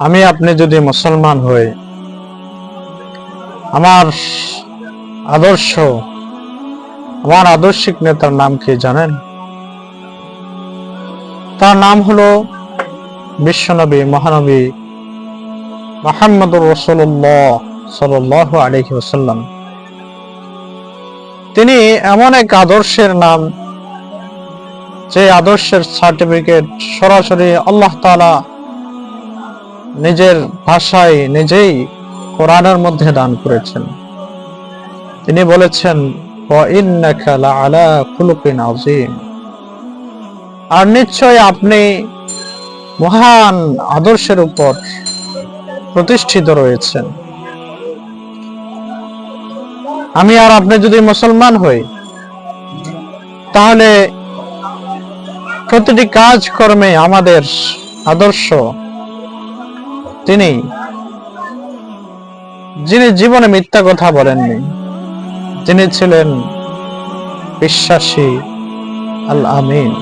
আমি আপনি যদি মুসলমান হই, আমার আদর্শ, আমার আদর্শিক নেতার নাম কি জানেন? তার নাম হলো বিশ্বনবী, মহানবী মোহাম্মদুর রসুল্লাহ সাল্লাহ আলহি ওসাল্লাম তিনি এমন এক আদর্শের নাম, যে আদর্শের সার্টিফিকেট সরাসরি আল্লাহ তাআলা নিজের ভাষায় নিজেই কোরআনের মধ্যে দান করেছেন। তিনি বলেছেন আর নিশ্চয় আপনি মহান আদর্শের উপর প্রতিষ্ঠিত রয়েছেন। আমি আর আপনি যদি মুসলমান হই, তাহলে প্রতিটি কাজ কর্মে আমাদের আদর্শ তিনি যিনি জীবনে মিথ্যা কথা বলেননি যিনি ছিলেন বিশ্বাসী আল আমিন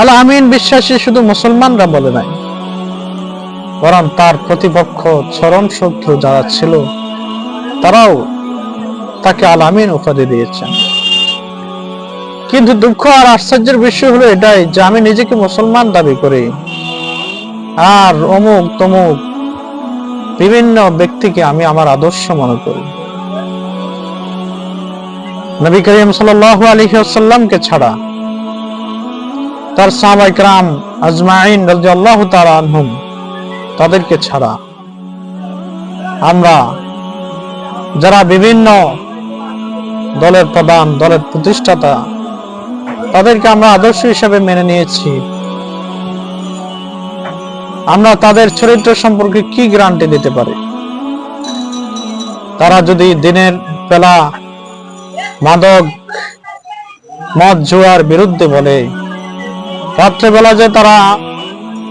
আল আমিন বিশ্বাসী শুধু মুসলমানরা বলে নাই, বরং তার প্রতিপক্ষ চরম শত্রু যারা ছিল, তারাও তাকে আল আমিন উপাধি দিয়েছেন। কিন্তু দুঃখ আর আশ্চর্যের বিষয় হলো এটাই যে আমি নিজেকে মুসলমান দাবি করি। আর অমুক তমুক বিভিন্ন ব্যক্তিকে আমি আমার আদর্শ মনে করি। নবী করিম সাল আলী সাল্লামকে ছাড়া তার সাহাবাই রাম আজমাইন রাজিয়াল্লাহ তারা তাদেরকে ছাড়া আমরা যারা বিভিন্ন দলের প্রধান, দলের প্রতিষ্ঠাতা, তাদেরকে আমরা আদর্শ হিসেবে মেনে নিয়েছি। আমরা তাদের চরিত্র সম্পর্কে কি গ্যারান্টি দিতে পারি? তারা যদি দিনের বেলা মাদক, মদ, জুয়ার বিরুদ্ধে বলে, রাত্রেবেলা যে তারা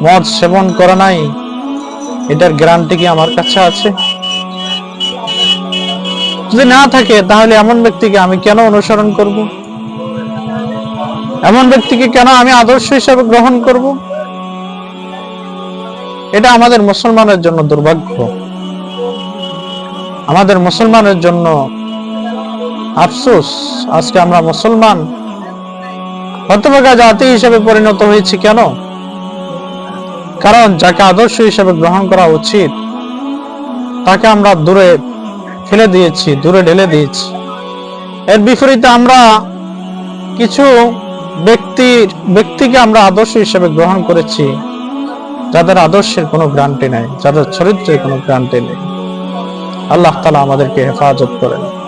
মদ সেবন করে নাই, এটার গ্যারান্টি কি আমার কাছে আছে? যদি না থাকে, তাহলে এমন ব্যক্তিকে আমি কেন অনুসরণ করব? এমন ব্যক্তিকে কেন আমি আদর্শ হিসাবে গ্রহণ করব? এটা আমাদের মুসলমানের জন্য দুর্ভাগ্য। আমাদের মুসলমানের জন্য আফসোস, আজকে আমরা মুসলমান। হতভাগা জাতি হিসেবে পরিণত হয়েছি কেন? কারণ যাকে আদর্শ হিসেবে গ্রহণ করা উচিত, তাকে আমরা দূরে ফেলে দিয়েছি, দূরে ঢেলে দিয়েছি। এর বিপরীতে আমরা কিছু ব্যক্তির, ব্যক্তিকে আমরা আদর্শ হিসেবে গ্রহণ করেছি। যাদের আদর্শের কোনো গ্রান্টি নাই, যাদের চরিত্রের কোনো গ্রান্টি নেই। আল্লাহ তালা আমাদেরকে হেফাজত করেন।